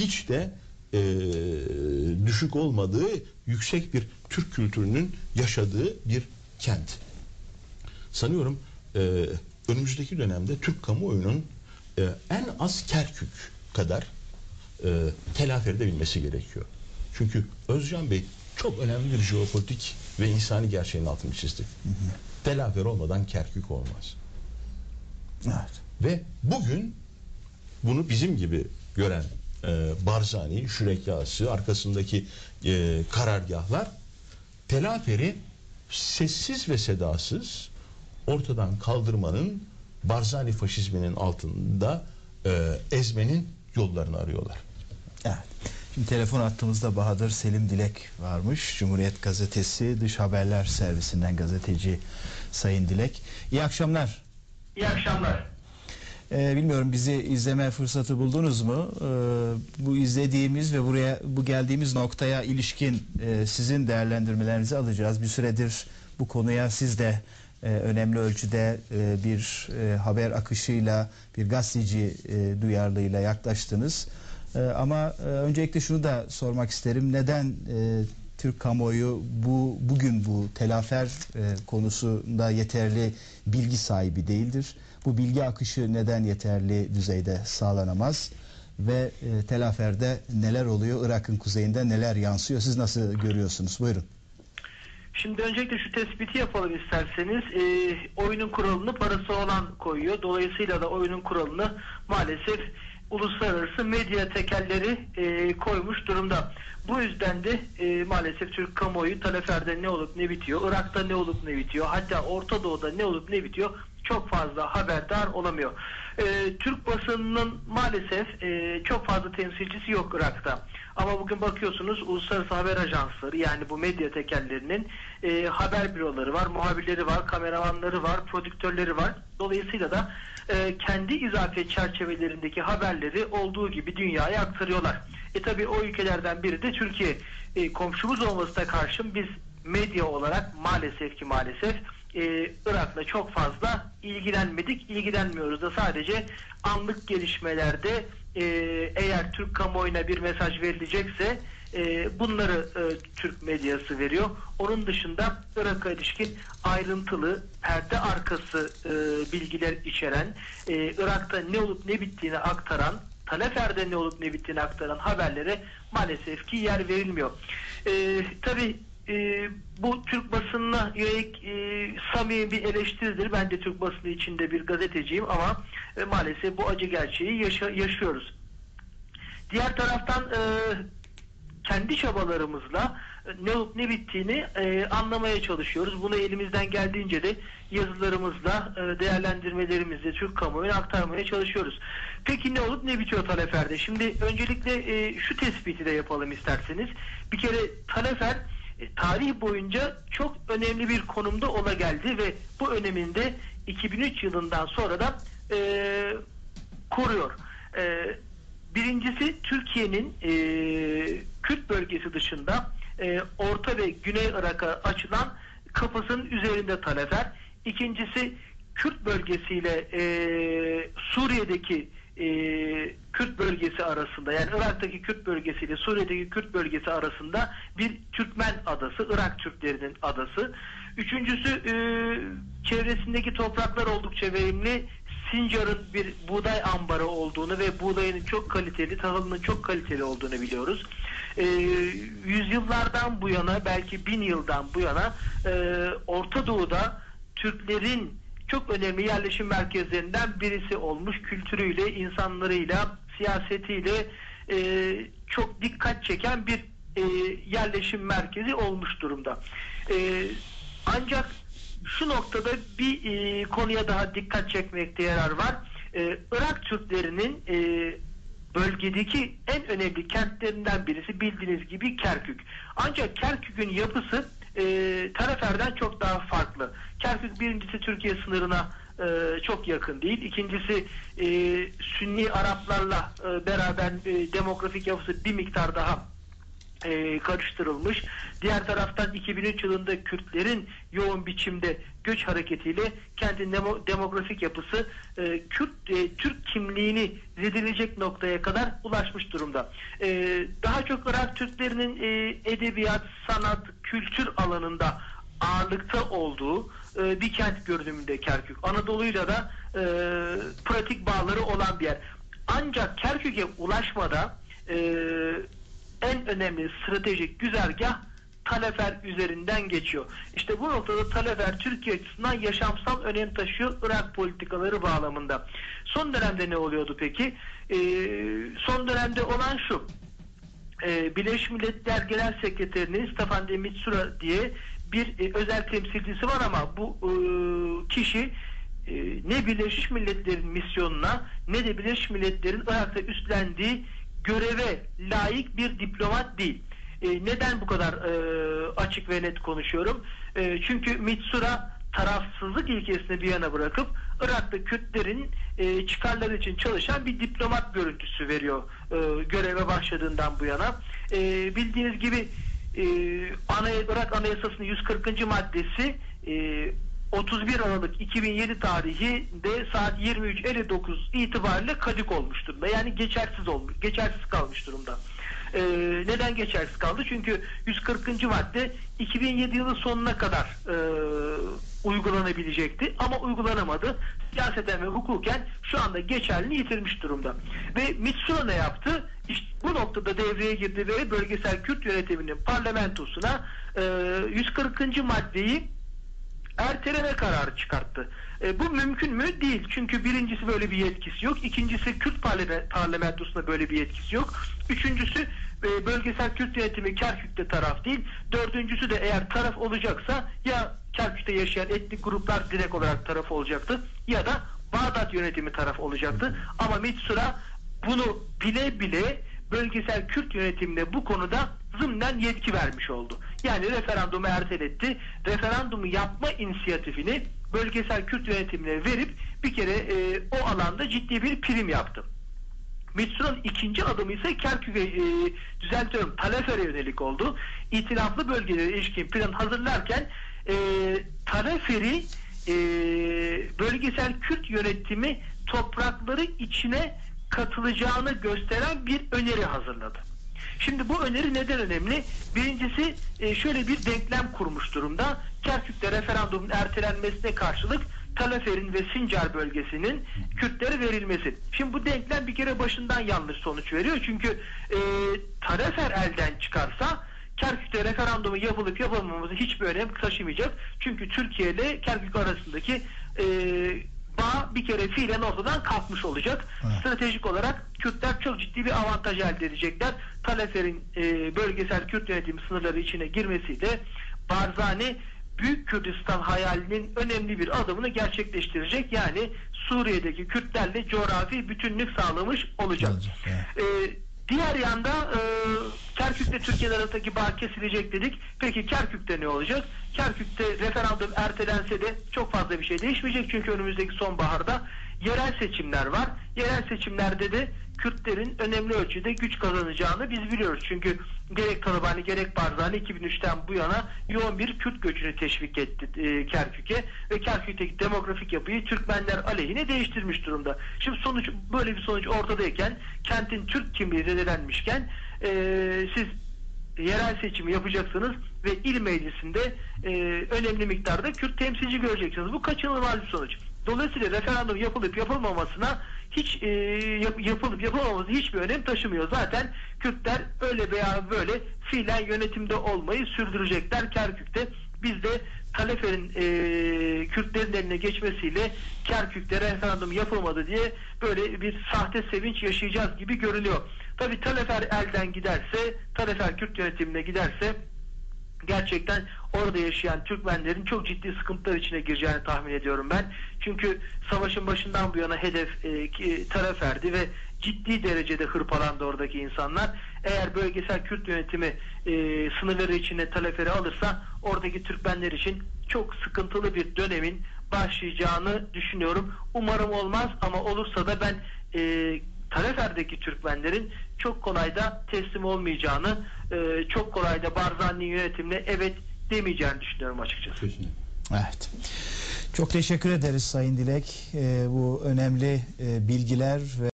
hiç de e, düşük olmadığı yüksek bir Türk kültürünün yaşadığı bir kent. Sanıyorum e, önümüzdeki dönemde Türk kamuoyunun e, en az Kerkük kadar e, telafi edebilmesi gerekiyor. Çünkü Özcan Bey çok önemli bir jeopolitik ve insani gerçeğin altını çizdi. Hı hı. Telafer olmadan Kerkük olmaz. Evet. Ve bugün bunu bizim gibi gören e, Barzani, Şürekası, arkasındaki e, karargahlar telaferi sessiz ve sedasız ortadan kaldırmanın Barzani faşizminin altında e, ezmenin yollarını arıyorlar. Evet. Şimdi telefon attığımızda Bahadır Selim Dilek varmış. Cumhuriyet Gazetesi Dış Haberler Servisinden gazeteci Sayın Dilek. İyi akşamlar. İyi akşamlar. Ee, bilmiyorum bizi izleme fırsatı buldunuz mu? Ee, bu izlediğimiz ve buraya bu geldiğimiz noktaya ilişkin e, sizin değerlendirmelerinizi alacağız. Bir süredir bu konuya siz de e, önemli ölçüde e, bir e, haber akışıyla bir gazeteci e, duyarlılığıyla yaklaştınız. E, ama e, öncelikle şunu da sormak isterim. Neden e, Türk kamuoyu bu bugün bu telafer e, konusunda yeterli bilgi sahibi değildir? Bu bilgi akışı neden yeterli düzeyde sağlanamaz? Ve e, telaferde neler oluyor? Irak'ın kuzeyinde neler yansıyor? Siz nasıl görüyorsunuz? Buyurun. Şimdi öncelikle şu tespiti yapalım isterseniz. E, oyunun kuralını parası olan koyuyor. Dolayısıyla da oyunun kuralını maalesef uluslararası medya tekelleri e, koymuş durumda. Bu yüzden de e, maalesef Türk kamuoyu Talefer'de ne olup ne bitiyor, Irak'ta ne olup ne bitiyor, hatta Orta Doğu'da ne olup ne bitiyor çok fazla haberdar olamıyor. E, Türk basınının maalesef e, çok fazla temsilcisi yok Irak'ta. Ama bugün bakıyorsunuz uluslararası haber ajansları yani bu medya tekellerinin e, haber büroları var, muhabirleri var, kameramanları var, prodüktörleri var. Dolayısıyla da e, kendi izafiyet çerçevelerindeki haberleri olduğu gibi dünyaya aktarıyorlar. E tabi o ülkelerden biri de Türkiye. E, komşumuz olmasına karşın biz medya olarak maalesef ki maalesef e, Irak'la çok fazla ilgilenmedik. İlgilenmiyoruz da sadece anlık gelişmelerde e, eğer Türk kamuoyuna bir mesaj verilecekse e, bunları e, Türk medyası veriyor. Onun dışında Irak'a ilişkin ayrıntılı perde arkası e, bilgiler içeren, e, Irak'ta ne olup ne bittiğini aktaran, Talefer'de ne olup ne bittiğini aktaran haberlere maalesef ki yer verilmiyor. E, tabii e, bu Türk basınına yönelik e, samimi bir eleştiridir. Ben de Türk basını içinde bir gazeteciyim ama e, maalesef bu acı gerçeği yaşa, yaşıyoruz. Diğer taraftan e, kendi çabalarımızla e, ne olup ne bittiğini e, anlamaya çalışıyoruz. Bunu elimizden geldiğince de yazılarımızla, e, değerlendirmelerimizle Türk kamuoyuna aktarmaya çalışıyoruz. Peki ne olup ne bitiyor Talefer'de? Şimdi öncelikle e, şu tespiti de yapalım isterseniz. Bir kere Talefer tarih boyunca çok önemli bir konumda ola geldi ve bu öneminde 2003 yılından sonra da e, koruyor. E, birincisi Türkiye'nin e, Kürt bölgesi dışında e, Orta ve Güney Irak'a açılan kapısının üzerinde talefer. İkincisi Kürt bölgesiyle e, Suriye'deki e, bölgesi arasında yani Irak'taki Kürt bölgesi ile Suriye'deki Kürt bölgesi arasında bir Türkmen adası, Irak Türklerinin adası. Üçüncüsü e, çevresindeki topraklar oldukça verimli. Sincar'ın bir buğday ambarı olduğunu ve buğdayının çok kaliteli, tahılının çok kaliteli olduğunu biliyoruz. E, yüzyıllardan bu yana belki bin yıldan bu yana e, Orta Doğu'da Türklerin çok önemli yerleşim merkezlerinden birisi olmuş kültürüyle, insanlarıyla, siyasetiyle e, çok dikkat çeken bir e, yerleşim merkezi olmuş durumda. E, ancak şu noktada bir e, konuya daha dikkat çekmekte yarar var. E, Irak Türklerinin e, bölgedeki en önemli kentlerinden birisi bildiğiniz gibi Kerkük. Ancak Kerkük'ün yapısı e, Tarafer'den çok daha farklı. Kerkük birincisi Türkiye sınırına e, çok yakın değil. İkincisi e, Sünni Araplarla e, beraber e, demografik yapısı bir miktar daha e, karıştırılmış. Diğer taraftan 2003 yılında Kürtlerin yoğun biçimde göç hareketiyle kendi demo, demografik yapısı e, Kürt e, Türk kimliğini zedileyecek noktaya kadar ulaşmış durumda. E, daha çok Irak Türklerinin e, edebiyat, sanat, kültür alanında ağırlıkta olduğu e, bir kent görünümünde Kerkük. Anadolu'yla da e, pratik bağları olan bir yer. Ancak Kerkük'e ulaşmada e, en önemli stratejik güzergah Talefer üzerinden geçiyor. İşte bu noktada Talefer Türkiye açısından yaşamsal önem taşıyor Irak politikaları bağlamında. Son dönemde ne oluyordu peki? Ee, son dönemde olan şu. Ee, Birleşmiş Milletler Genel Sekreterinin Stefan de Mitsura diye bir e, özel temsilcisi var ama bu e, kişi e, ne Birleşmiş Milletler'in misyonuna ne de Birleşmiş Milletler'in Irak'ta üstlendiği göreve layık bir diplomat değil. E, neden bu kadar e, açık ve net konuşuyorum? E, çünkü Mitsura tarafsızlık ilkesini bir yana bırakıp Irak'ta Kürtlerin e, çıkarları için çalışan bir diplomat görüntüsü veriyor e, göreve başladığından bu yana. E, bildiğiniz gibi e, ana, Irak Anayasası'nın 140. maddesi e, 31 Aralık 2007 tarihinde saat 23.59 itibariyle kadık olmuş durumda. Yani geçersiz olmuş, geçersiz kalmış durumda. Ee, neden geçersiz kaldı? Çünkü 140. madde 2007 yılı sonuna kadar e, uygulanabilecekti ama uygulanamadı. Siyaseten ve hukuken şu anda geçerliliğini yitirmiş durumda. Ve Mitsura ne yaptı? İşte bu noktada devreye girdi ve bölgesel Kürt yönetiminin parlamentosuna e, 140. maddeyi erteleme kararı çıkarttı. E, bu mümkün mü? Değil. Çünkü birincisi böyle bir yetkisi yok. İkincisi Kürt parlamentosunda böyle bir yetkisi yok. Üçüncüsü e, bölgesel Kürt yönetimi Kerkük'te taraf değil. Dördüncüsü de eğer taraf olacaksa ya Kerkük'te yaşayan etnik gruplar direkt olarak taraf olacaktı ya da Bağdat yönetimi taraf olacaktı. Ama Mitsura bunu bile bile bölgesel Kürt yönetimine bu konuda zımnen yetki vermiş oldu. Yani referandumu erteletti. Referandumu yapma inisiyatifini bölgesel Kürt yönetimine verip bir kere e, o alanda ciddi bir prim yaptı. Mitsura'nın ikinci adımı ise Kerkük'e e, düzeltiyorum Talefer'e yönelik oldu. İtilaflı bölgelere ilişkin plan hazırlarken e, Talefer'i e, bölgesel Kürt yönetimi toprakları içine katılacağını gösteren bir öneri hazırladı. Şimdi bu öneri neden önemli? Birincisi e, şöyle bir denklem kurmuş durumda. Kerkük'te referandumun ertelenmesine karşılık Talafer'in ve Sincar bölgesinin Kürtlere verilmesi. Şimdi bu denklem bir kere başından yanlış sonuç veriyor. Çünkü e, Talafer elden çıkarsa Kerkük'te referandumu yapılıp yapılmaması hiçbir önem taşımayacak. Çünkü Türkiye ile Kerkük arasındaki e, bağ bir kere fiilen ortadan kalkmış olacak. Evet. Stratejik olarak Kürtler çok ciddi bir avantaj elde edecekler. Talefer'in e, bölgesel Kürt yönetimi sınırları içine girmesiyle Barzani Büyük Kürdistan hayalinin önemli bir adımını gerçekleştirecek. Yani Suriye'deki Kürtlerle coğrafi bütünlük sağlamış olacak. olacak evet. e, Diğer yanda e, Kerkük'te Türkiye arasındaki bağ kesilecek dedik. Peki Kerkük'te ne olacak? Kerkük'te referandum ertelense de çok fazla bir şey değişmeyecek. Çünkü önümüzdeki sonbaharda yerel seçimler var. Yerel seçimlerde de Kürtlerin önemli ölçüde güç kazanacağını biz biliyoruz. Çünkü gerek Talibani gerek Barzani 2003'ten bu yana yoğun bir Kürt göçünü teşvik etti e, Kerkük'e ve Kerkük'teki demografik yapıyı Türkmenler aleyhine değiştirmiş durumda. Şimdi sonuç böyle bir sonuç ortadayken kentin Türk kimliği zedelenmişken e, siz yerel seçimi yapacaksınız ve il meclisinde e, önemli miktarda Kürt temsilci göreceksiniz. Bu kaçınılmaz bir sonuç. Dolayısıyla referandum yapılıp yapılmamasına hiç e, yap, yapılıp yapılmaması hiçbir önem taşımıyor. Zaten Kürtler öyle veya böyle fiilen yönetimde olmayı sürdürecekler Kerkük'te. Biz de Talefer'in e, Kürtlerin eline geçmesiyle Kerkük'te referandum yapılmadı diye böyle bir sahte sevinç yaşayacağız gibi görünüyor. Tabi Talefer elden giderse, Talefer Kürt yönetimine giderse gerçekten orada yaşayan Türkmenlerin çok ciddi sıkıntılar içine gireceğini tahmin ediyorum ben. Çünkü savaşın başından bu yana hedef e, Tarafer'di ve ciddi derecede hırpalandı oradaki insanlar. Eğer bölgesel Kürt yönetimi e, sınırları içinde Talefer'i alırsa oradaki Türkmenler için çok sıkıntılı bir dönemin başlayacağını düşünüyorum. Umarım olmaz ama olursa da ben e, Talefer'deki Türkmenlerin çok kolay da teslim olmayacağını, e, çok kolay da Barzani yönetimine evet demeyeceğini düşünüyorum açıkçası. Kesinlikle. Evet. Çok teşekkür ederiz Sayın Dilek. Ee, bu önemli e, bilgiler ve